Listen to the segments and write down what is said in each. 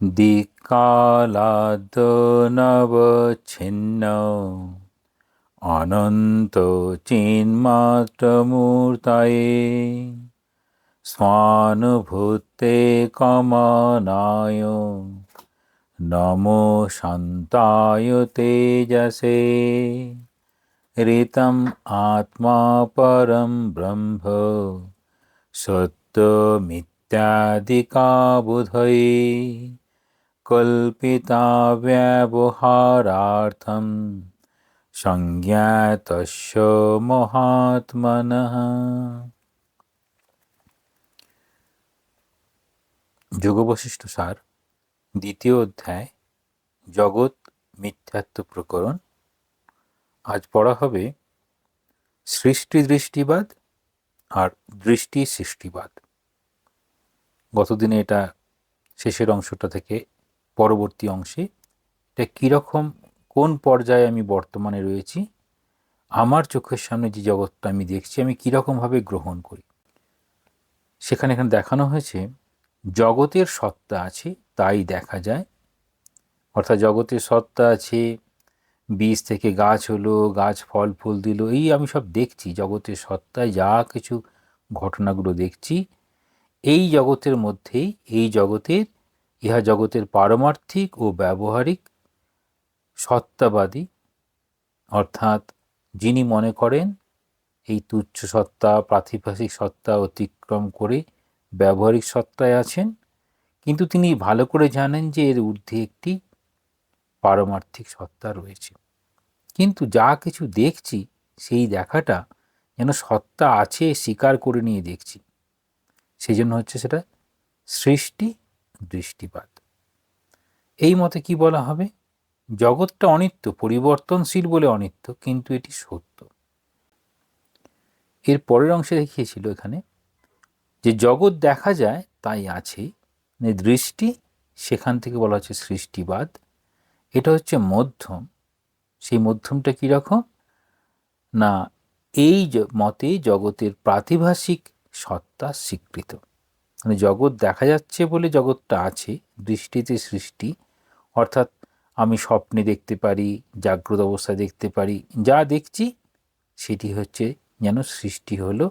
দিকালাদনবচ্ছিন্ন অনন্ত চিন্মাত্রমূর্তয়ে স্বানুভূতে কমনায় নমো শান্তায় তেজসে ঋতম আত্মা পরম ব্রহ্ম সত্য মিথ্যাদিকা বুধয়ে কল্পিতাব্যবহারার্থম সংজ্ঞাতস্য মহাত্মনঃ যোগবশিষ্ঠ সার, দ্বিতীয় অধ্যায়, জগৎ মিথ্যাত্ব প্রকরণ। আজ পড়া হবে সৃষ্টি দৃষ্টিবাদ আর দৃষ্টি সৃষ্টিবাদ। গতদিনে এটা শেষের অংশটা থেকে পরবর্তী অংশে। এটা কীরকম, কোন পর্যায়ে আমি বর্তমানে রয়েছি, আমার চোখের সামনে যে জগৎটা আমি দেখছি, আমি কীরকমভাবে গ্রহণ করি? সেখানে এখানে দেখানো হয়েছে, জগতের সত্তা আছে, তাই দেখা যায়। অর্থাৎ জগতের সত্তা আছে, বীজ থেকে গাছ হলো, গাছ ফল ফুল দিল, এই আমি সব দেখছি, জগতের সত্তায় যা কিছু ঘটনাগুলো দেখছি। এই জগতের মধ্যেই, এই জগতের, ইহা জগতের পারমার্থিক ও ব্যবহারিক সত্তাবাদী, অর্থাৎ যিনি মনে করেন এই তুচ্ছ সত্তা, প্রাতিভাসিক সত্তা অতিক্রম করে ব্যবহারিক সত্তায় আছেন, কিন্তু তিনি ভালো করে জানেন যে এর ঊর্ধ্বে একটি পারমার্থিক সত্তা রয়েছে। কিন্তু যা কিছু দেখছি, সেই দেখাটা যেন সত্তা আছে, স্বীকার করে নিয়ে দেখছি। সেই জন্য হচ্ছে সেটা সৃষ্টি দৃষ্টিপাত। এই মতে কি বলা হবে? জগৎটা অনিত্য, পরিবর্তনশীল বলে অনিত্য, কিন্তু এটি সত্য। এর পরের অংশে দেখিয়েছিল এখানে যে জগৎ দেখা যায়, তাই আছে। মানে দৃষ্টি, সেখান থেকে বলা হচ্ছে সৃষ্টিবাদ। এটা হচ্ছে মধ্যম। সেই মধ্যমটা কীরকম না, এই মতে জগতের প্রাতিভাসিক সত্তা স্বীকৃত। মানে জগৎ দেখা যাচ্ছে বলে জগৎটা আছে, দৃষ্টিতে সৃষ্টি। অর্থাৎ আমি স্বপ্নে দেখতে পারি, জাগ্রত অবস্থায় দেখতে পারি, যা দেখছি সেটি হচ্ছে যেন সৃষ্টি হলো।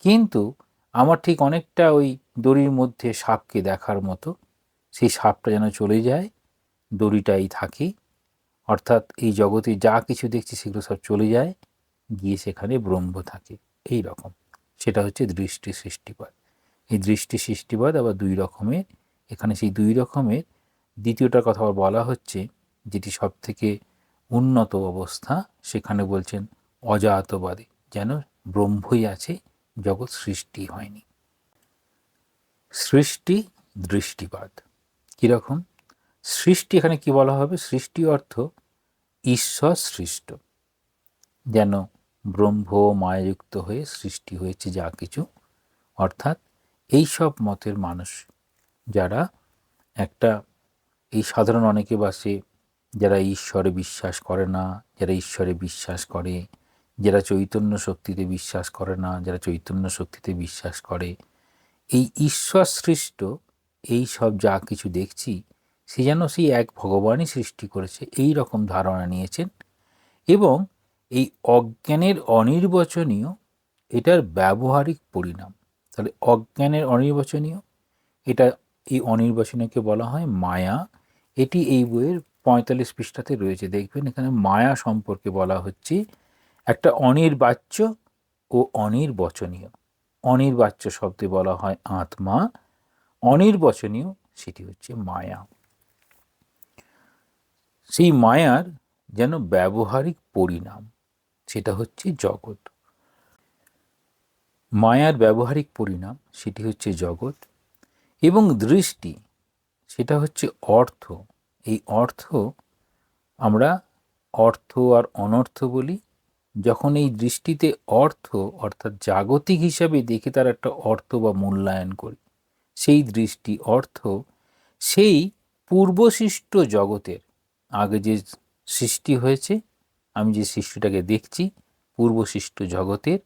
কিন্তু আমার ঠিক অনেকটা ওই দড়ির মধ্যে সাপকে দেখার মতো, সেই সাপটা যেন চলে যায়, দড়িটাই থাকে। অর্থাৎ এই জগতে যা কিছু দেখছি সেগুলো সব চলে যায়, গিয়ে সেখানে ব্রহ্ম থাকে। এই রকম সেটা হচ্ছে দৃষ্টি সৃষ্টিবাদ এই দৃষ্টি সৃষ্টিবাদ আবার দুই রকমের। এখানে সেই দুই রকমের দ্বিতীয়টার কথা আবার বলা হচ্ছে, যেটি সব থেকে উন্নত অবস্থা, সেখানে বলছেন অজাতবাদী, যেন ব্রহ্মই আছে, জগৎ সৃষ্টি হয়নি। সৃষ্টি দৃষ্টিবাদ কীরকম? সৃষ্টি এখানে কি বলা হবে? সৃষ্টি অর্থ ঈশ্বর সৃষ্ট, যেন ব্রহ্ম মায়াযুক্ত হয়ে সৃষ্টি হয়েছে যা কিছু। অর্থাৎ এই সব মতের মানুষ যারা একটা, এই সাধারণ অনেকে বাসে যারা ঈশ্বরে বিশ্বাস করে না, যারা ঈশ্বরে বিশ্বাস করে, যারা চৈতন্য শক্তিতে বিশ্বাস করে না, যারা চৈতন্য শক্তিতে বিশ্বাস করে, এই ঈশ্বর সৃষ্ট এই সব যা কিছু দেখছি, সে যেন সেই এক ভগবানই সৃষ্টি করেছে, এই রকম ধারণা নিয়েছেন। এবং এই অজ্ঞানের অনির্বচনীয় এটার ব্যবহারিক পরিণাম। তাহলে অজ্ঞানের অনির্বচনীয়, এটা এই অনির্বাচনীয়কে বলা হয় মায়া। এটি এই বইয়ের পঁয়তাল্লিশ পৃষ্ঠাতে রয়েছে। দেখবেন এখানে মায়া সম্পর্কে বলা হচ্ছে একটা অনির্বাচ্য ও অনির্বচনীয়। অনির্বাচ্য শব্দে বলা হয় আত্মা, অনির্বচনীয় সেটি হচ্ছে মায়া। সেই মায়ার যেন ব্যবহারিক পরিণাম। সেটা হচ্ছে জগৎ। মায়ার ব্যবহারিক পরিণাম সেটি হচ্ছে জগৎ এবং দৃষ্টি সেটা হচ্ছে অর্থ। এই অর্থ আমরা অর্থ আর অনর্থ বলি। যখন এই দৃষ্টিতে অর্থ অর্থাৎ জাগতিক হিসাবে দেখে তার একটা অর্থ বা মূল্যায়ন করি, সেই দৃষ্টি অর্থ সেই পূর্বশিষ্ট জগতের, আগে যে সৃষ্টি হয়েছে আমি যে সৃষ্টিটাকে দেখছি পূর্বসৃষ্ট জগতের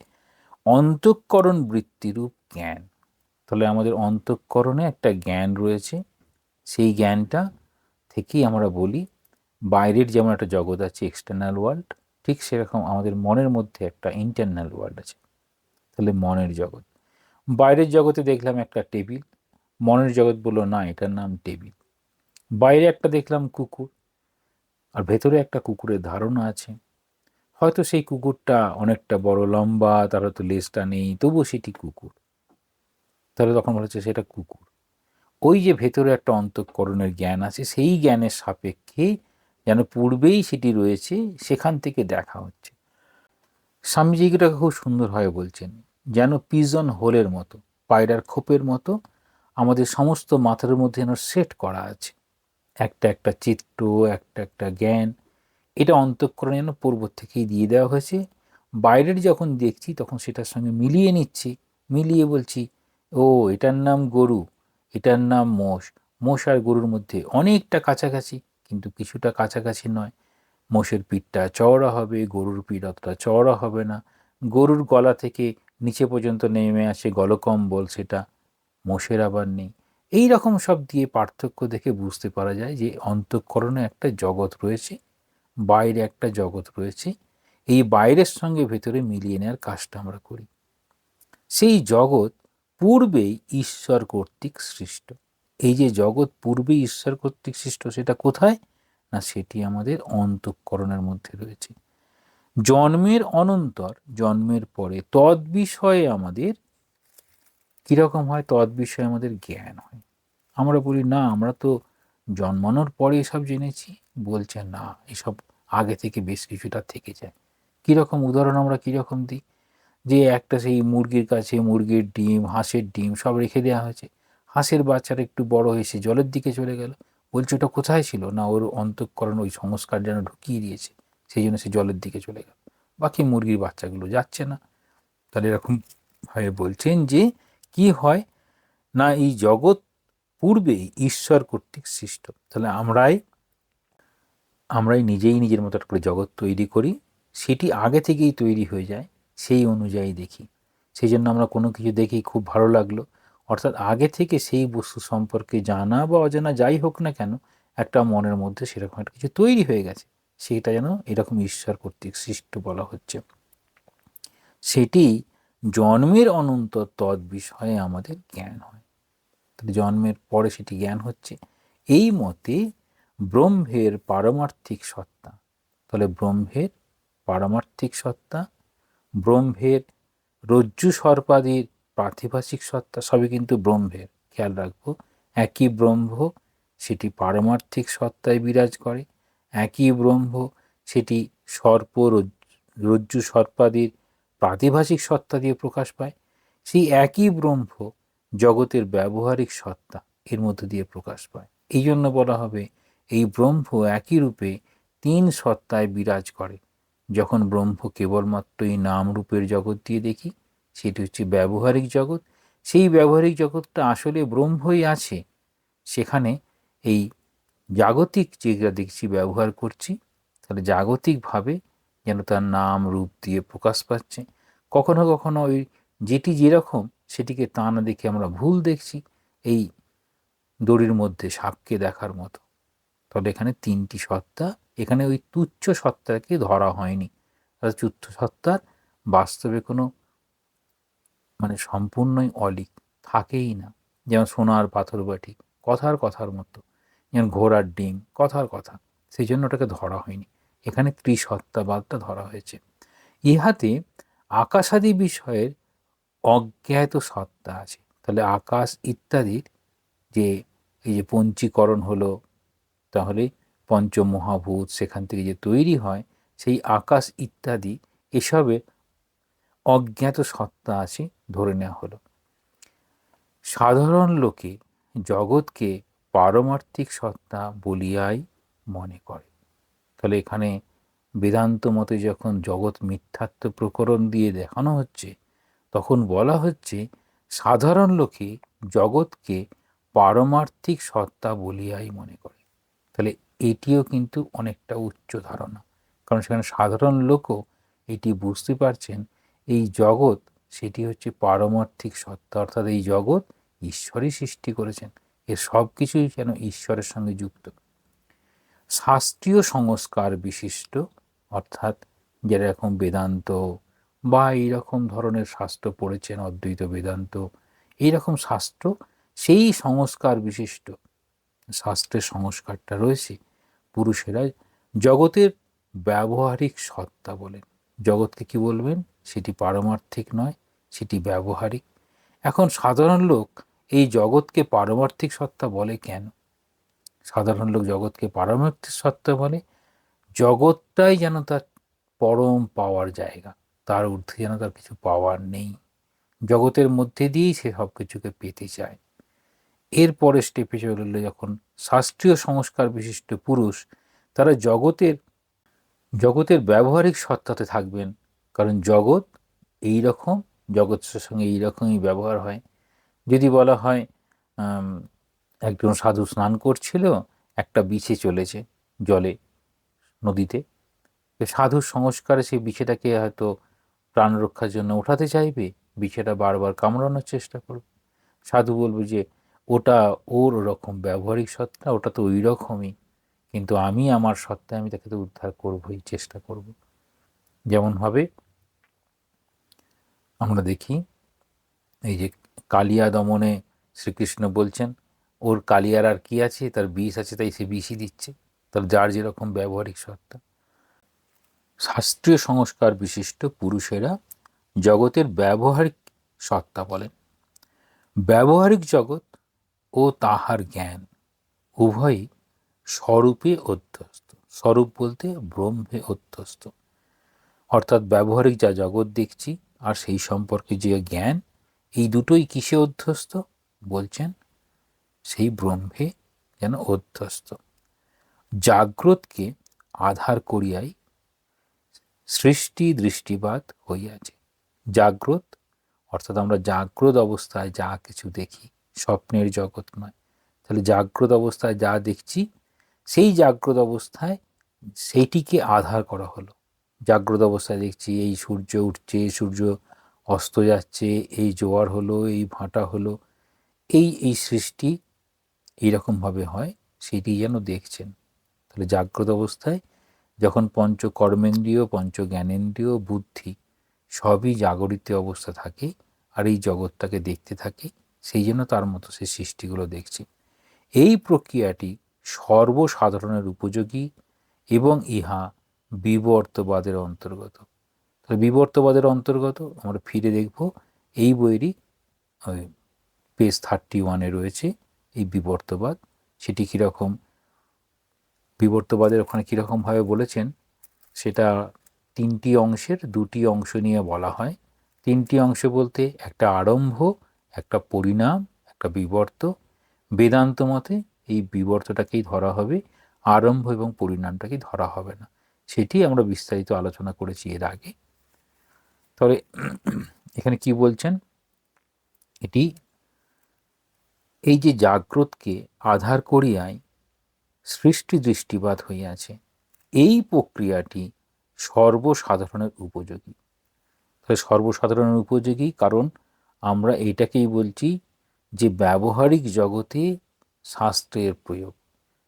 অন্তঃকরণ বৃত্তিরূপ জ্ঞান। তাহলে আমাদের অন্তঃকরণে একটা জ্ঞান রয়েছে। সেই জ্ঞানটা থেকেই আমরা বলি, বাইরের যেমন একটা জগৎ আছে এক্সটার্নাল ওয়ার্ল্ড ঠিক সেরকম আমাদের মনের মধ্যে একটা ইন্টারনাল ওয়ার্ল্ড আছে। তাহলে মনের জগৎ। বাইরের জগতে দেখলাম একটা টেবিল, মনের জগৎ বলল, না, এটার নাম টেবিল। বাইরে একটা দেখলাম কুকুর আর ভেতরে একটা কুকুরের ধারণা আছে। হয়তো সেই কুকুরটা অনেকটা বড়, লম্বা, তার হয়তো লেজটা নেই, তবুও সেটি কুকুর। তাহলে তখন বলা হচ্ছে সেটা কুকুর। ওই যে ভেতরে একটা অন্তঃকরণের জ্ঞান আছে, সেই জ্ঞানের সাপেক্ষে যেন পূর্বেই সেটি রয়েছে, সেখান থেকে দেখা হচ্ছে। স্বামীজি এটাকে খুব সুন্দরভাবে বলছেন, যেন পিজন হোলের মতো, পায়রার খোপের মতো, আমাদের সমস্ত মাথার মধ্যে যেন সেট করা আছে। একটা একটা চিত্র, একটা একটা জ্ঞান, এটা অন্তঃকরণ যেন পূর্ব থেকেই দিয়ে দেওয়া হয়েছে। বাইরের যখন দেখছি, তখন সেটার সঙ্গে মিলিয়ে নিচ্ছি। মিলিয়ে বলছি, ও, এটার নাম গরু, এটার নাম মোষ। মোষ আর গরুর মধ্যে অনেকটা কাছাকাছি, কিন্তু কিছুটা কাছাকাছি নয়। মোষের পিঠটা চওড়া হবে, গরুর পিঠ অতটা চওড়া হবে না। গরুর গলা থেকে নিচে পর্যন্ত নেমে আসে গলকম্বল সেটা। মোষের আবার নেই। এই রকম সব দিয়ে পার্থক্য দেখে বুঝতে পারা যায় যে অন্তঃকরণে একটা জগৎ রয়েছে, বাইরে একটা জগৎ রয়েছে। এই বাইরের সঙ্গে ভেতরে মিলিয়ে নেওয়ার কাজটা আমরা করি। সেই জগৎ পূর্বেই ঈশ্বর কর্তৃক সৃষ্ট। এই যে জগৎ পূর্বেই ঈশ্বর কর্তৃক সৃষ্ট, সেটা কোথায়? না, সেটি আমাদের অন্তঃকরণের মধ্যে রয়েছে। জন্মের অনন্তর, জন্মের পরে তদ বিষয়ে আমাদের কীরকম হয়? তদ বিষয়ে আমাদের জ্ঞান হয়। আমরা বলি, না, আমরা তো জন্মানোর পরে এসব জেনেছি। বলছে, না, এসব আগে থেকে বেশ কিছুটা থেকে যায়। কীরকম উদাহরণ আমরা কীরকম দিই? যে একটা সেই মুরগির কাছে মুরগির ডিম, হাঁসের ডিম সব রেখে দেওয়া হয়েছে। হাঁসের বাচ্চারা একটু বড় হয়েছে জলের দিকে চলে গেল। বলছে, ওটা কোথায় ছিল? না, ওর অন্তঃকরণ ওই সংস্কার যেন ঢুকিয়ে দিয়েছে, সেই জন্য সে জলের দিকে চলে গেল। বাকি মুরগির বাচ্চাগুলো যাচ্ছে না। তাহলে এরকমভাবে বলছেন যে কি হয়? না, এই জগৎ পূর্বেই ঈশ্বর কর্তৃক সৃষ্ট। তাহলে আমরাই আমরাই নিজেই নিজের মতো করে জগৎ তৈরি করি, সেটি আগে থেকেই তৈরি হয়ে যায়, সেই অনুযায়ী দেখি। সেই জন্য আমরা কোনো কিছু দেখি খুব ভালো লাগল। অর্থাৎ আগে থেকে সেই বস্তু সম্পর্কে জানা বা অজানা যাই হোক না কেন, একটা মনের মধ্যে সেরকম একটা কিছু তৈরি হয়ে গেছে। সেটা যেন এরকম ঈশ্বর কর্তৃক সৃষ্ট বলা হচ্ছে। সেটি জন্মের অনন্ত তৎ বিষয়ে আমাদের জ্ঞান হয়। জন্মের পরে সেটি জ্ঞান হচ্ছে। এই মতে ব্রহ্মের পারমার্থিক সত্তা, তাহলে ব্রহ্মের পারমার্থিক সত্তা, ব্রহ্মের রজ্জু সর্পাদির পার্থিভাষিক সত্তা, সবই কিন্তু ব্রহ্মের। খেয়াল রাখব, একই ব্রহ্ম সেটি পারমার্থিক সত্তায় বিরাজ করে, একই ব্রহ্ম সেটি সর্প রজ্জু সর্পাদির প্রাতিভাষিক সত্তা দিয়ে প্রকাশ পায়, সেই একই ব্রহ্ম জগতের ব্যবহারিক সত্তা এর মধ্য দিয়ে প্রকাশ পায়। এই জন্য বলা হবে, এই ব্রহ্ম একই রূপে তিন সত্তায় বিরাজ করে। যখন ব্রহ্ম কেবলমাত্র এই নাম রূপের জগৎ দিয়ে দেখি, সেটি হচ্ছে ব্যবহারিক জগৎ, সেই ব্যবহারিক জগৎটা আসলে ব্রহ্মই আছে। সেখানে এই জাগতিক যেটা দেখছি, ব্যবহার করছি, তাহলে জাগতিকভাবে যেন তার নাম, রূপ দিয়ে প্রকাশ পাচ্ছে। কখনো কখনো ওই যেটি যেরকম, সেটিকে তা না দেখে আমরা ভুল দেখছি, এই দড়ির মধ্যে সাপকে দেখার মতো। তবে এখানে তিনটি সত্তা, এখানে ওই তুচ্ছ সত্তাকে ধরা হয়নি। তাহলে তুচ্ছ সত্তার বাস্তবে কোনো মানে সম্পূর্ণই অলিক, থাকেই না। যেমন সোনার পাথর বাটি, কথার কথার মতো। যেমন ঘোড়ার ডিম, কথার কথা, সেই জন্য ওটাকে ধরা হয়নি। এখানে ত্রিসত্তাবাদটা ধরা হয়েছে। ইহাতে আকাশাদি বিষয়ের অজ্ঞাত সত্তা আছে। তাহলে আকাশ ইত্যাদির যে, এই যে পঞ্চীকরণ হলো, তাহলে পঞ্চমহাভূত সেখান থেকে যে তৈরি হয়, সেই আকাশ ইত্যাদি এসবের অজ্ঞাত সত্তা আছে ধরে নেওয়া হলো। সাধারণ লোকে জগৎকে পারমার্থিক সত্তা বলিয়াই মনে করে। তাহলে এখানে বেদান্ত মতে যখন জগৎ মিথ্যাত্ব প্রকরণ দিয়ে দেখানো হচ্ছে, তখন বলা হচ্ছে সাধারণ লোকে জগৎকে পারমার্থিক সত্তা বলিয়াই মনে করে। তাহলে এটিও কিন্তু অনেকটা উচ্চ ধারণা। কারণ সেখানে সাধারণ লোকও এটি বুঝতে পারছেন, এই জগৎ সেটি হচ্ছে পারমার্থিক সত্তা, অর্থাৎ এই জগৎ ঈশ্বরই সৃষ্টি করেছেন। এর সব কিছুই যেন ঈশ্বরের সঙ্গে যুক্ত। শাস্ত্রীয় সংস্কার বিশিষ্ট, অর্থাৎ যেরকম বেদান্ত বা এইরকম ধরনের শাস্ত্র পড়েছেন অদ্বৈত বেদান্ত, এইরকম শাস্ত্র, সেই সংস্কার বিশিষ্ট শাস্ত্রের সংস্কারটা রয়েছে। পুরুষেরা জগতের ব্যবহারিক সত্তা বলেন। জগৎকে কি বলবেন? সেটি পারমার্থিক নয়, সেটি ব্যবহারিক। এখন সাধারণ লোক এই জগৎকে পারমার্থিক সত্তা বলে কেন? সাধারণ লোক জগৎকে পারমার্থিক সত্তা বলে, জগৎটাই যেন তার পরম পাওয়ার জায়গা। তার ঊর্ধ্বে যেন তার কিছু পাওয়ার নেই। জগতের মধ্যে দিয়েই সে সব কিছুকে পেতে চায়। এরপরে স্টেপে চলে যখন শাস্ত্রীয় সংস্কার বিশিষ্ট পুরুষ তারা জগতের জগতের ব্যবহারিক সত্তাতে থাকবেন। কারণ জগৎ এই রকম জগতের সঙ্গে এই রকমই ব্যবহার হয়। যদি বলা হয় একজন সাধু স্নান করছিল, একটা বিছে চলেছে জলে, নদীতে। সাধুর সংস্কারে সেই বিছেটাকে হয়তো প্রাণ রক্ষার জন্য ওঠাতে চাইবে, বিছেটা বারবার কামড়ানোর চেষ্টা করবে। সাধু বলবে যে, ওটা ওর রকম ব্যবহারিক সত্তা, ওটা তো ওই রকমই, কিন্তু আমি আমার সত্তায় আমি তাকে তো উদ্ধার করবই, চেষ্টা করব। যেমনভাবে আমরা দেখি, এই যে কালিয়া দমনে শ্রীকৃষ্ণ বলছেন ওর কালিয়ার আর কি আছে? তার বিষ আছে, তাই সে বিষই দিচ্ছে। তার যার যেরকম ব্যবহারিক সত্তা। শাস্ত্রীয় সংস্কার বিশিষ্ট পুরুষেরা জগতের ব্যবহারিক সত্তা বলেন। ব্যবহারিক জগৎ ও তাহার জ্ঞান উভয়ই স্বরূপে অধ্যস্ত। স্বরূপ বলতে ব্রহ্মে অধ্যস্ত। অর্থাৎ ব্যবহারিক যা জগৎ দেখছি আর সেই সম্পর্কে যে জ্ঞান, এই দুটোই কিসে অধ্যস্ত? বলছেন সেই ব্রহ্মে যেন অধ্যস্ত। জাগ্রতকে আধার করিয়াই সৃষ্টি দৃষ্টিবাদ হইয়াছে। জাগ্রত, অর্থাৎ আমরা জাগ্রত অবস্থায় যা কিছু দেখি, স্বপ্নের জগৎ নয়। তাহলে জাগ্রত অবস্থায় যা দেখছি, সেই জাগ্রত অবস্থায় সেইটিকে আধার করা হলো। জাগ্রত অবস্থায় দেখছি, এই সূর্য উঠছে, সূর্য অস্ত যাচ্ছে, এই জোয়ার হলো, এই ভাঁটা হলো, এই এই সৃষ্টি এইরকমভাবে হয়, সেটি যেন দেখছেন। তাহলে জাগ্রত অবস্থায় যখন পঞ্চ কর্মেন্দ্রীয় পঞ্চ জ্ঞানেন্দ্রীয় বুদ্ধি সবই জাগরিত অবস্থা থাকে আর এই জগৎটাকে দেখতে থাকে, সেই জন্য তার মতো সে সৃষ্টিগুলো দেখছে। এই প্রক্রিয়াটি সর্বসাধারণের উপযোগী এবং ইহা বিবর্তবাদের অন্তর্গত। তাহলে বিবর্তবাদের অন্তর্গত আমরা ফিরে দেখব, এই বইয়েরই পেজ থার্টি ওয়ানে রয়েছে। এই বিবর্তবাদ? সেটি কীরকম? বিবর্তবাদের ওখানে কীরকমভাবে বলেছেন? সেটা তিনটি অংশের দুটি অংশ নিয়ে বলা হয়। তিনটি অংশ বলতে একটা আরম্ভ, একটা পরিণাম, একটা বিবর্ত। বেদান্ত মতে এই বিবর্তটাকেই ধরা হবে, আরম্ভ এবং পরিণামটাকেই ধরা হবে না। সেটি আমরা বিস্তারিত আলোচনা করেছি এর আগে। তবে এখানে কি বলছেন? এটি এই যে জাগ্রতকে আধার করিয়াই সৃষ্টি দৃষ্টিবাদ হইয়াছে, এই প্রক্রিয়াটি সর্বসাধারণের উপযোগী। তাহলে সর্বসাধারণের উপযোগী কারণ আমরা এইটাকেই বলছি যে ব্যবহারিক জগতে শাস্ত্রের প্রয়োগ।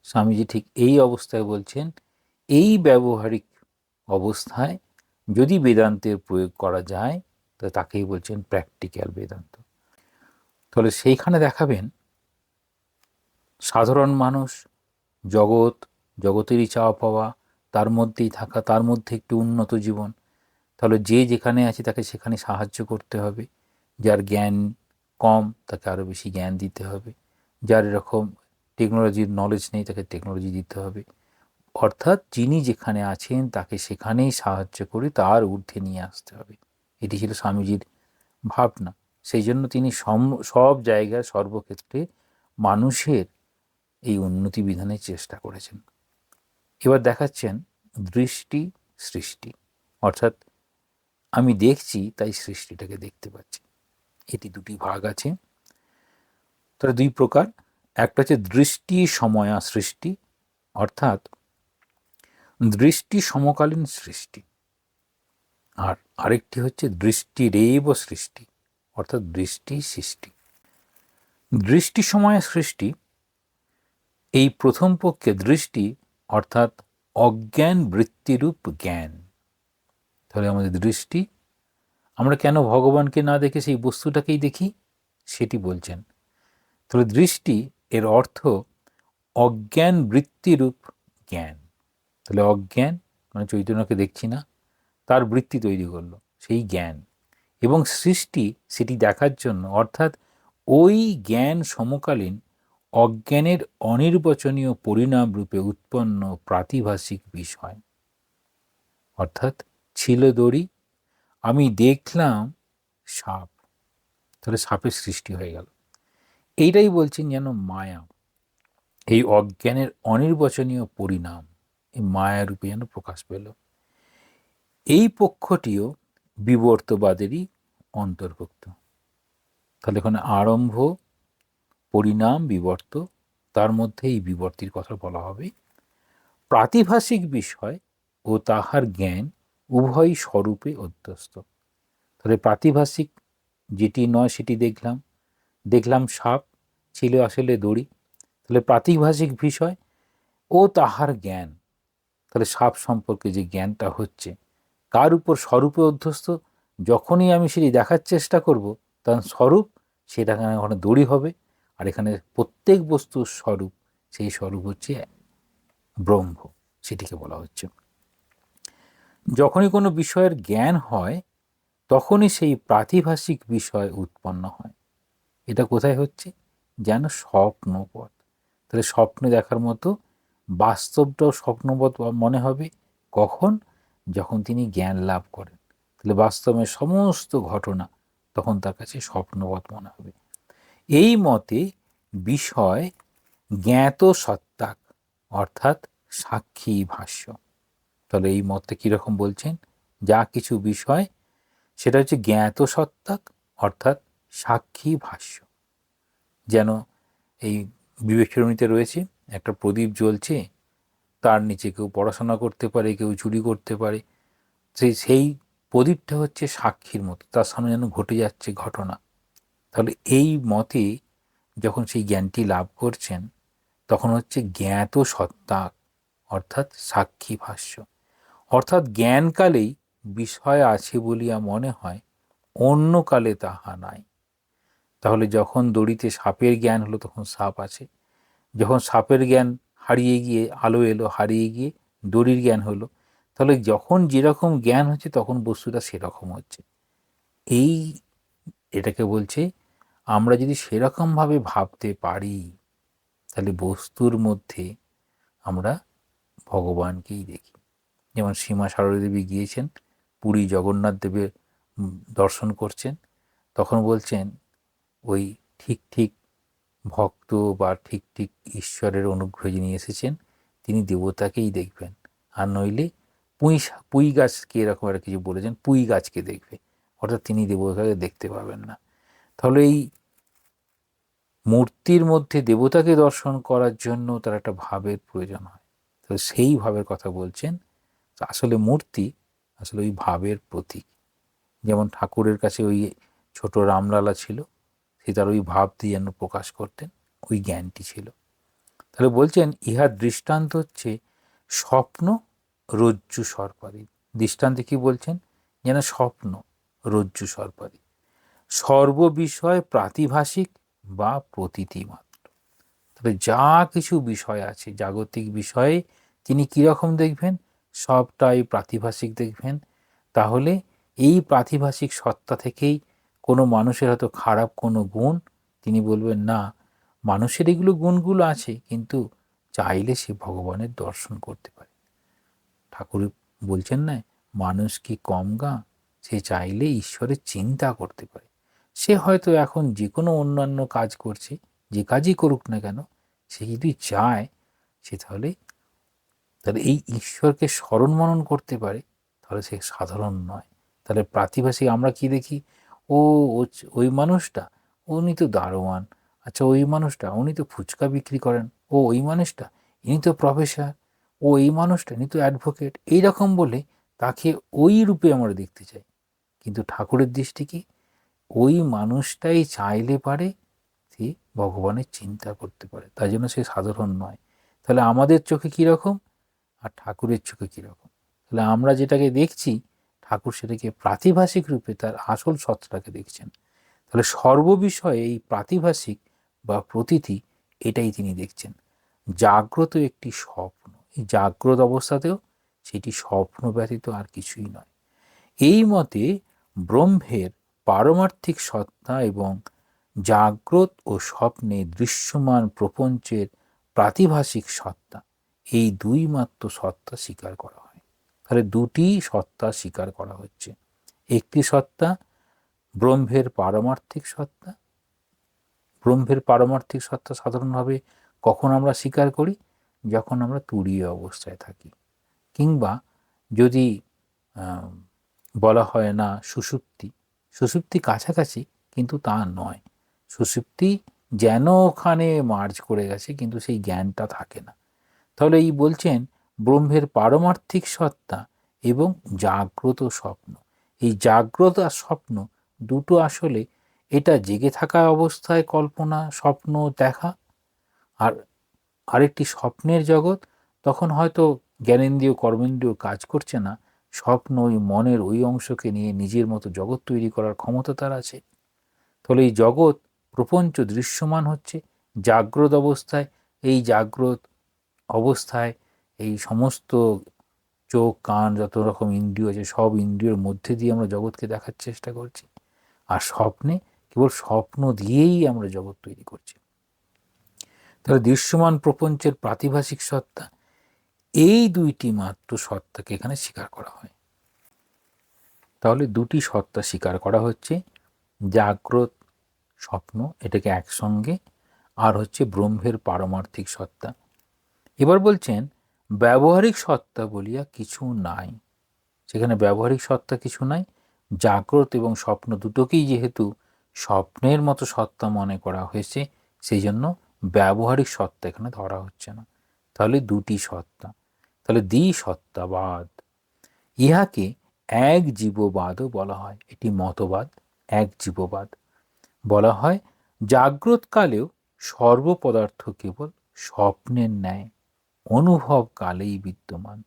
স্বামীজি ঠিক এই অবস্থায় বলছেন, এই ব্যবহারিক অবস্থায় যদি বেদান্তের প্রয়োগ করা যায়, তো তাকেই বলছেন প্র্যাকটিক্যাল বেদান্ত। তাহলে সেইখানে দেখাবেন সাধারণ মানুষ, জগৎ জগতেরই চাওয়া পাওয়া তার মধ্যেই থাকা, তার মধ্যে একটি উন্নত জীবন। তাহলে যে যেখানে আছে তাকে সেখানে সাহায্য করতে হবে। যার জ্ঞান কম, তাকে আরও বেশি জ্ঞান দিতে হবে। যার এরকম টেকনোলজির নলেজ নেই, তাকে টেকনোলজি দিতে হবে। অর্থাৎ যিনি যেখানে আছেন, তাকে সেখানেই সাহায্য করে তার ঊর্ধ্বে নিয়ে আসতে হবে। এটি ছিল স্বামীজির ভাবনা। সেই জন্য তিনি সব জায়গায় সর্বক্ষেত্রে মানুষের এই উন্নতি বিধানের চেষ্টা করেছেন। এবার দেখাচ্ছেন দৃষ্টি সৃষ্টি। অর্থাৎ আমি দেখছি, তাই সৃষ্টিটাকে দেখতে পাচ্ছি। এটি দুটি ভাগ আছে। তাহলে দুই প্রকার। একটা হচ্ছে দৃষ্টি সময়া সৃষ্টি, অর্থাৎ দৃষ্টি সমকালীন সৃষ্টি। আর আরেকটি হচ্ছে দৃষ্টি রেব সৃষ্টি, অর্থাৎ দৃষ্টি সৃষ্টি। দৃষ্টি সময় সৃষ্টি এই প্রথম পক্ষে দৃষ্টি অর্থাৎ অজ্ঞান বৃত্তিরূপ জ্ঞান। তাহলে আমাদের দৃষ্টি, আমরা কেন ভগবানকে না দেখে সেই বস্তুটাকেই দেখি? সেটি বলছেন। তাহলে দৃষ্টি এর অর্থ অজ্ঞান বৃত্তিরূপ জ্ঞান। তাহলে অজ্ঞান মানে চৈতন্যকে দেখছি না, তার বৃত্তি তৈরি করল, সেই জ্ঞান। এবং সৃষ্টি সেটি দেখার জন্য, অর্থাৎ ওই জ্ঞান সমকালীন অজ্ঞানের অনির্বচনীয় পরিণাম রূপে উৎপন্ন প্রাতিভাসিক বিষয়। অর্থাৎ ছিল দড়ি, আমি দেখলাম সাপ। তাহলে সাপের সৃষ্টি হয়ে গেল। এইটাই বলছেন যেন মায়া। এই অজ্ঞানের অনির্বচনীয় পরিণাম এই মায়া রূপে যেন প্রকাশ পেল। এই পক্ষটিও বিবর্তবাদেরই অন্তর্ভুক্ত। তাহলে এখানে আরম্ভ পরিণাম বিবর্ত, তার মধ্যে এই বিবর্তির কথা বলা হবে। প্রাতিভাষিক বিষয় ও তাহার জ্ঞান উভয় স্বরূপে অধ্যস্ত। তাহলে প্রাতিভাষিক যেটি নয় সেটি দেখলাম। দেখলাম সাপ, ছিল আসলে দড়ি। তাহলে প্রাতিভাষিক বিষয় ও তাহার জ্ঞান। তাহলে সাপ সম্পর্কে যে জ্ঞানটা হচ্ছে, কার উপর স্বরূপে অধ্যস্ত? যখনই আমি সেটি দেখার চেষ্টা করব তখন স্বরূপ সেটা ওখানে দড়ি হবে? আর এখানে প্রত্যেক বস্তুর স্বরূপ, সেই স্বরূপ হচ্ছে ব্রহ্ম, সেটিকে বলা হচ্ছে। যখনই কোনো বিষয়ের জ্ঞান হয়, তখনই সেই প্রাতিভাসিক বিষয় উৎপন্ন হয়। এটা কোথায় হচ্ছে? যেন স্বপ্নপথ। তাহলে স্বপ্নে দেখার মতো বাস্তবটাও স্বপ্নবধ মনে হবে কখন? যখন তিনি জ্ঞান লাভ করেন। তাহলে বাস্তবে সমস্ত ঘটনা তখন তার কাছে স্বপ্নবধ মনে হবে। এই মতে বিষয় জ্ঞাত সত্তাক, অর্থাৎ সাক্ষী ভাষ্য। তাহলে এই মতে কীরকম বলছেন? যা কিছু বিষয়, সেটা হচ্ছে জ্ঞাত সত্তাক, অর্থাৎ সাক্ষী ভাষ্য। যেন এই বিবেচনীতে রয়েছে, একটা প্রদীপ জ্বলছে, তার নিচে কেউ পড়াশোনা করতে পারে, কেউ চুরি করতে পারে সেই সেই প্রদীপটা হচ্ছে সাক্ষীর মতো, তার সামনে যেন ঘটে যাচ্ছে ঘটনা। তাহলে এই মতে যখন সেই জ্ঞানটি লাভ করছেন, তখন হচ্ছে জ্ঞাত সত্তা, অর্থাৎ সাক্ষী ভাষ্য। অর্থাৎ জ্ঞানকালেই বিষয় আছে বলিয়া মনে হয়, অন্য কালে তাহা নাই। তাহলে যখন দড়িতে সাপের জ্ঞান হলো, তখন সাপ আছে। যখন সাপের জ্ঞান হারিয়ে গিয়ে, আলো এলো, হারিয়ে গিয়ে দড়ির জ্ঞান হলো, তাহলে যখন যেরকম জ্ঞান হচ্ছে, তখন বস্তুটা সেরকম হচ্ছে। এই এটাকে বলছে আমরা যদি সেরকমভাবে ভাবতে পারি, তাহলে বস্তুর মধ্যে আমরা ভগবানকেই দেখি। যেমন সীমা দেবী গিয়েছেন, পুরী জগন্নাথ দেবের দর্শন করছেন, তখন বলছেন, ওই ঠিক ঠিক ভক্ত বা ঠিক ঠিক ঈশ্বরের অনুগ্রহ যিনি এসেছেন, তিনি দেবতাকেই দেখবেন। আর নইলে পুঁই পুঁই গাছকে এরকম একটা কিছু বলেছেন, পুঁই গাছকে দেখবে। অর্থাৎ তিনি দেবতাকে দেখতে পাবেন না। তাহলে এই মূর্তির মধ্যে দেবতাকে দর্শন করার জন্য তার একটা ভাবের প্রয়োজন হয়। তো সেই ভাবের কথা বলছেন আসলে মূর্তি আসলে ওই ভাবের প্রতীক। যেমন ঠাকুরের কাছে ওই ছোট রামলালা ছিল, সে তার ওই ভাব দিয়ে যেন প্রকাশ করতেন, ওই জ্ঞানটি ছিল। তাহলে বলছেন ইহার দৃষ্টান্ত হচ্ছে স্বপ্ন, রজ্জু সর্পারি দৃষ্টান্তে কি বলছেন? যেন স্বপ্ন, রজ্জু সর্পারি সর্ববিষয় প্রাতিভাসিক বা প্রতীতি মাত্র তবে যা কিছু বিষয় আছে, জাগতিক বিষয়ে তিনি কীরকম দেখবেন, সবটাই প্রাতিভাসিক দেখবেন, তাহলে এই প্রাতিভাসিক সত্তা থেকেই কোনো মানুষের হয়তো খারাপ কোনো গুণ, তিনি বলবেন, না, মানুষের এগুলো গুণগুলো আছে, কিন্তু চাইলে সে ভগবানের দর্শন করতে পারে। ঠাকুর বলছেন না, মানুষ কি কম গা? সে চাইলে ঈশ্বরের চিন্তা করতে পারে। সে হয়তো এখন যে কোনো অন্যান্য কাজ করছে, যে কাজই করুক না কেন, সে যদি চায়, সে তাহলে তাহলে এই ঈশ্বরকে স্মরণ মনন করতে পারে, তাহলে সে সাধারণ নয়। তাহলে প্রাতিভাসিক আমরা কি দেখি? ও, ওই মানুষটা, উনি তো দারোয়ান। আচ্ছা ওই মানুষটা, উনি তো ফুচকা বিক্রি করেন। ও, ওই মানুষটা, ইনি তো প্রফেসর। ও, এই মানুষটা, ইনি তো অ্যাডভোকেট। এইরকম বলে তাকে ওই রূপে আমরা দেখতে চাই। কিন্তু ঠাকুরের দৃষ্টি কি? ওই মানুষটাই চাইলে পারে, সে ভগবানের চিন্তা করতে পারে। তাই জন্য সে সাধারণ নয়। তাহলে আমাদের চোখে কীরকম আর ঠাকুরের চোখে কীরকম তাহলে আমরা যেটাকে দেখছি, ঠাকুর সেটাকে প্রাতিভাষিক রূপে তার আসল সত্তাটাকে দেখছেন। তাহলে সর্ববিষয়ে এই প্রাতিভাষিক বা প্রতীতি এটাই তিনি দেখছেন। জাগ্রত একটি স্বপ্ন। এই জাগ্রত অবস্থাতেও সেটি স্বপ্ন ব্যতীত আর কিছুই নয়। এই মতে ব্রহ্মের পারমার্থিক সত্তা এবং জাগ্রত ও স্বপ্নে দৃশ্যমান প্রপঞ্চের প্রাতিভাসিক সত্তা, এই দুই মাত্র সত্তা স্বীকার করা হয়। তাহলে দুটি সত্তা স্বীকার করা হচ্ছে। একটি সত্তা ব্রহ্মের পারমার্থিক সত্তা। ব্রহ্মের পারমার্থিক সত্তা সাধারণভাবে কখন আমরা স্বীকার করি? যখন আমরা তুরীয় অবস্থায় থাকি। কিংবা যদি বলা হয় না সুষুপ্তি সুষুপ্তি কাছাকাছি, কিন্তু তা নয়। সুষুপ্তি যেন ওখানে মার্জ করে গেছে, কিন্তু সেই জ্ঞানটা থাকে না। তাহলে এই বলছেন, ব্রহ্মের পারমার্থিক সত্তা এবং জাগ্রত স্বপ্ন। এই জাগ্রত আর স্বপ্ন দুটো আসলে এটা জেগে থাকা অবস্থায় কল্পনা, স্বপ্ন, দেখা। আর আরেকটি স্বপ্নের জগৎ, তখন হয়তো জ্ঞানেন্দ্রীয়, কর্মেন্দ্রীয় কাজ করছে না স্বপ্ন ওই মনের ওই অংশকে নিয়ে নিজের মতো জগৎ তৈরি করার ক্ষমতা তার আছে। তাহলে এই জগৎ প্রপঞ্চ দৃশ্যমান হচ্ছে, জাগ্রত অবস্থায়, এই জাগ্রত অবস্থায় এই সমস্ত চোখ, কান যত রকম ইন্দ্রিয় আছে, সব ইন্দ্রিয়র মধ্যে দিয়ে আমরা জগৎকে দেখার চেষ্টা করছি। আর স্বপ্নে কেবল স্বপ্ন দিয়েই আমরা জগৎ তৈরি করছি। তাহলে দৃশ্যমান প্রপঞ্চের প্রাতিভাসিক সত্তা এই দুইটি মাত্র সত্তাকে এখানে স্বীকার করা হয়। তাহলে দুটি সত্তা স্বীকার করা হচ্ছে, জাগ্রত স্বপ্ন এটাকে একসঙ্গে, আর হচ্ছে ব্রহ্মের পারমার্থিক সত্তা। এবার বলছেন, ব্যবহারিক সত্তা বলিয়া কিছু নাই। সেখানে ব্যবহারিক সত্তা কিছু নাই, জাগ্রত এবং স্বপ্ন দুটোকেই যেহেতু স্বপ্নের মতো সত্তা মনে করা হয়েছে, সেই জন্য ব্যবহারিক সত্তা এখানে ধরা হচ্ছে না। তাহলে দুটি সত্তা। তাহলে দ্বি সত্তাবাদ ইহাকে এক জীববাদও বলা হয়, এটি মতবাদ, এক জীববাদ। বলা হয়, জাগ্রতকালেও সর্বপদার্থ কেবল স্বপ্নের ন্যায়, অনুভব কালেই বিদ্যমান।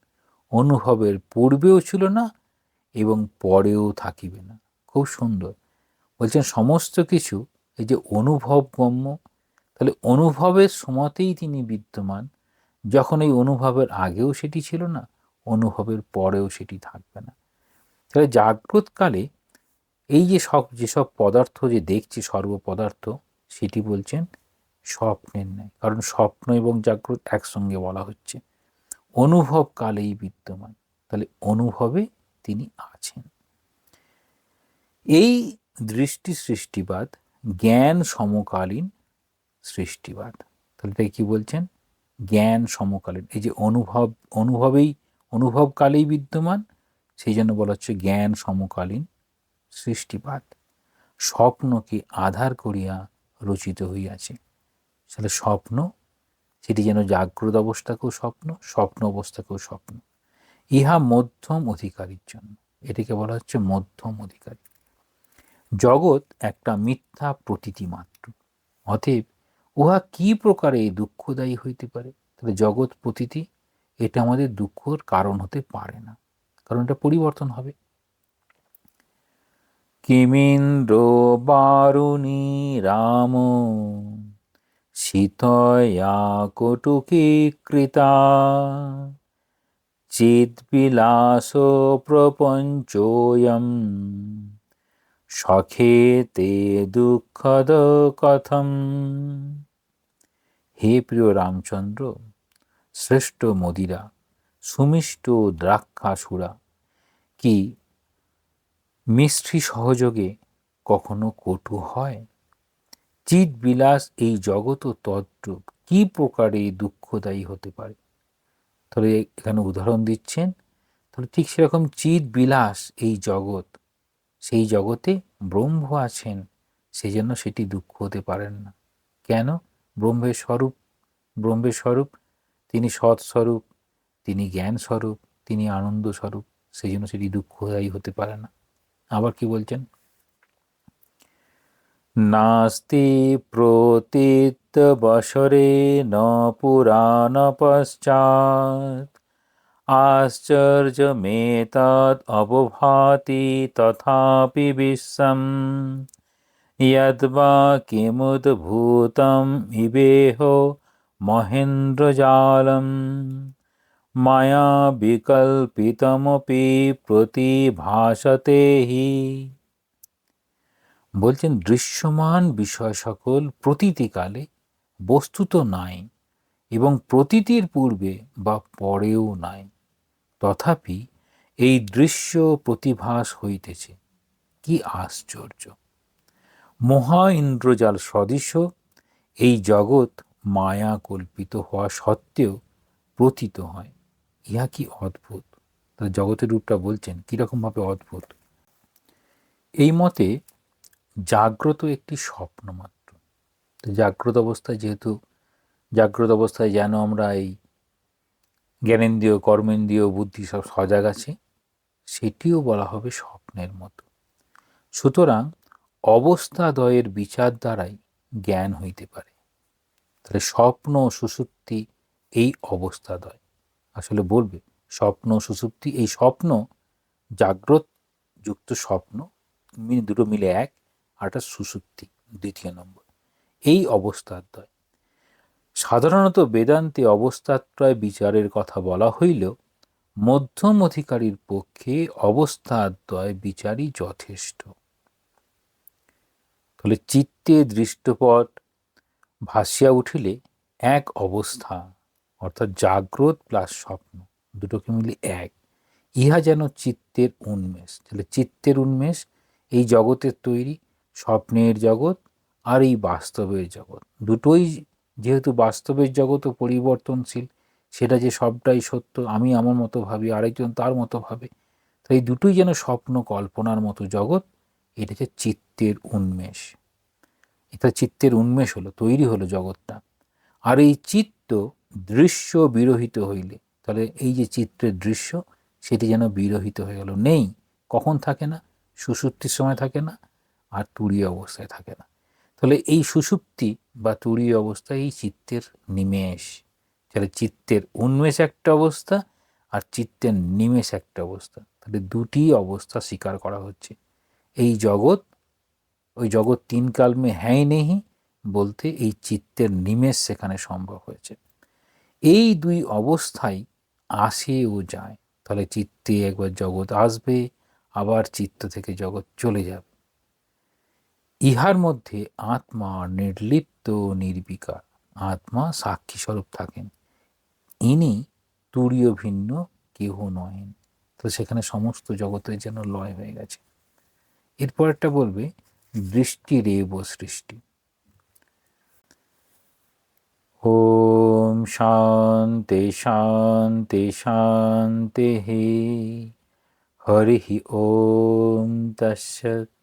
অনুভবের পূর্বেও ছিল না এবং পরেও থাকিবে না। খুব সুন্দর। বলছেন, সমস্ত কিছু এই যে অনুভব গম্য তাহলে অনুভবের সময়তেই তিনি বিদ্যমান যখন এই অনুভবের আগেও সেটি ছিল না, অনুভবের পরেও সেটি থাকবে না। তাহলে জাগ্রতকালে এই যে সব যেসব পদার্থ যে দেখছি, সর্বপদার্থ, সেটি বলছেন স্বপ্নের নেয় কারণ স্বপ্ন এবং জাগ্রত একসঙ্গে বলা হচ্ছে। অনুভব কালেই বিদ্যমান। তাহলে অনুভবে তিনি আছেন। এই দৃষ্টি সৃষ্টিবাদ জ্ঞান সমকালীন সৃষ্টিবাদ। তাহলে তাই কি বলছেন? জ্ঞান সমকালীন। এই যে অনুভব, অনুভবেই, অনুভবকালেই বিদ্যমান, সেই জন্য বলা হচ্ছে জ্ঞান সমকালীন সৃষ্টিপাত। স্বপ্নকে আধার করিয়া রচিত হইয়াছে? তাহলে স্বপ্ন, সেটি যেন জাগ্রত অবস্থাকেও স্বপ্ন স্বপ্ন অবস্থাকেও স্বপ্ন। ইহা মধ্যম অধিকারীর জন্য। এটিকে বলা হচ্ছে মধ্যম অধিকারী। জগৎ একটা মিথ্যা প্রতীতি মাত্র। অতএব উহা কি প্রকারে দুঃখদায়ী হইতে পারে? তাহলে জগৎ প্রতীতি এটা আমাদের দুঃখর কারণ হতে পারে না। কারণ এটা পরিবর্তন হবে। কিমিন্দ্র বারুণী রাম, শীতয়া কটুকি কৃতা চিৎবিলাস প্রপঞ্চোয়ম। সখেতে দুঃখদ কথম। হে প্রিয় রামচন্দ্র, শ্রেষ্ঠ মদিরা, সুমিষ্ট দ্রাক্ষাসুরা, কি মিষ্টি সহযোগে কখনো কটু হয়? চিত বিলাস এই জগৎ তদ্রূপ, কি প্রকারে দুঃখদায়ী হতে পারে? তাহলে এখানে উদাহরণ দিচ্ছেন। তাহলে ঠিক সেরকম চিত বিলাস এই জগৎ সেই জগতে ব্রহ্ম আছেন, সেজন্য সেটি দুঃখ হতে পারেন না। কেন? ব্রহ্মের স্বরূপ ব্রহ্মের স্বরূপ, তিনি সৎস্বরূপ তিনি জ্ঞান স্বরূপ, তিনি আনন্দ স্বরূপ সেই জন্য সেটি দুঃখদায়ী হতে পারে না। আবার কি বলছেন? নাস্তি প্রতীত বসরে ন পুরাণ পশ্চাৎ আশ্চর্যমেতদ অবভাতি তথাপি বিশ্বম यद्वा किमुद्भूतम् इवेह মহেন্দ্রজালম মায়া বিকল্পিতমপি প্রতিভাসতে হি বলছেন দৃশ্যমান বিষয় সকল প্রতীতিকালে বস্তুত নাই এবং প্রতীতির পূর্বে বা পরেও নাই তথাপি এই দৃশ্য প্রতিভাস হইতেছে। কি আশ্চর্য! মহা ইন্দ্রজাল সদৃশ এই জগৎ মায়া কল্পিত হওয়া সত্ত্বেও প্রতীত হয়। ইহা কি অদ্ভুত? তা জগতের রূপটা বলছেন, কীরকমভাবে অদ্ভুত? এই মতে জাগ্রত একটি স্বপ্ন মাত্র। তো জাগ্রত অবস্থায় যেহেতু, জাগ্রত অবস্থায় যেন আমরা এই জ্ঞানেন্দ্রীয়, কর্মেন্দ্রীয়, বুদ্ধি সব সজাগ আছে, সেটিও বলা হবে স্বপ্নের মতো। সুতরাং অবস্থাদয়ের বিচার দ্বারাই জ্ঞান হইতে পারে। তাহলে স্বপ্ন সুসুপ্তি এই অবস্থাদয় আসলে বলবে, স্বপ্ন সুসুপ্তি এই স্বপ্ন, জাগ্রত যুক্ত স্বপ্ন দুটো মিলে এক আরটা সুসুপ্তি, দ্বিতীয় নম্বর। এই অবস্থাদ্বয়। সাধারণত বেদান্তে অবস্থাত্রয় বিচারের কথা বলা হইলেও মধ্যম অধিকারীর পক্ষে অবস্থাদ্বয় বিচারই যথেষ্ট। তাহলে চিত্তে দৃষ্টপট ভাসিয়া উঠিলে এক অবস্থা, অর্থাৎ জাগ্রত প্লাস স্বপ্ন, দুটোকে মিলে এক। ইহা যেন চিত্তের উন্মেষ। তাহলে চিত্তের উন্মেষ এই জগতের তৈরি, স্বপ্নের জগৎ আর এই বাস্তবের জগৎ। দুটোই যেহেতু বাস্তবের জগৎও পরিবর্তনশীল, সেটা যে সবটাই সত্য, আমি আমার মতো ভাবি, আরেকজন তার মতো ভাবে। তাই দুটোই যেন স্বপ্ন কল্পনার মতো জগৎ, এটা হচ্ছে চিত্তের উন্মেষ। এটা চিত্তের উন্মেষ হলো, তৈরি হলো জগৎটা। আর এই চিত্ত দৃশ্য বিরহিত হইলে, তাহলে এই যে চিত্রের দৃশ্য, সেটি যেন বিরহিত হয়ে গেল। নেই, কখন থাকে না? সুসুপ্তির সময় থাকে না, আর তুরীয় অবস্থায় থাকে না। তাহলে এই সুষুপ্তি বা তুরীয় অবস্থা এই চিত্তের নিমেষ। তাহলে চিত্তের উন্মেষ একটা অবস্থা আর চিত্তের নিমেষ একটা অবস্থা। তাহলে দুটি অবস্থা স্বীকার করা হচ্ছে। এই জগৎ, ওই জগৎ তিন কালমে হ্যাঁ নেহি বলতে এই চিত্তের নিমেষ সেখানে সম্ভব হয়েছে। এই দুই অবস্থায় আসে ও যায়। তাহলে চিত্তে একবার জগৎ আসবে, আবার চিত্ত থেকে জগৎ চলে যাবে। ইহার মধ্যে আত্মা নির্লিপ্ত, নির্বিকার। আত্মা সাক্ষী স্বরূপ থাকেন। ইনি তুরীয় ভিন্ন, কেহ নহেন। তো সেখানে সমস্ত জগতের যেন লয় হয়ে গেছে। এরপরটা বলবে দৃষ্টি রেব সৃষ্টি। ওম শান্তি শান্তি হে। হরি ওম তৎসৎ।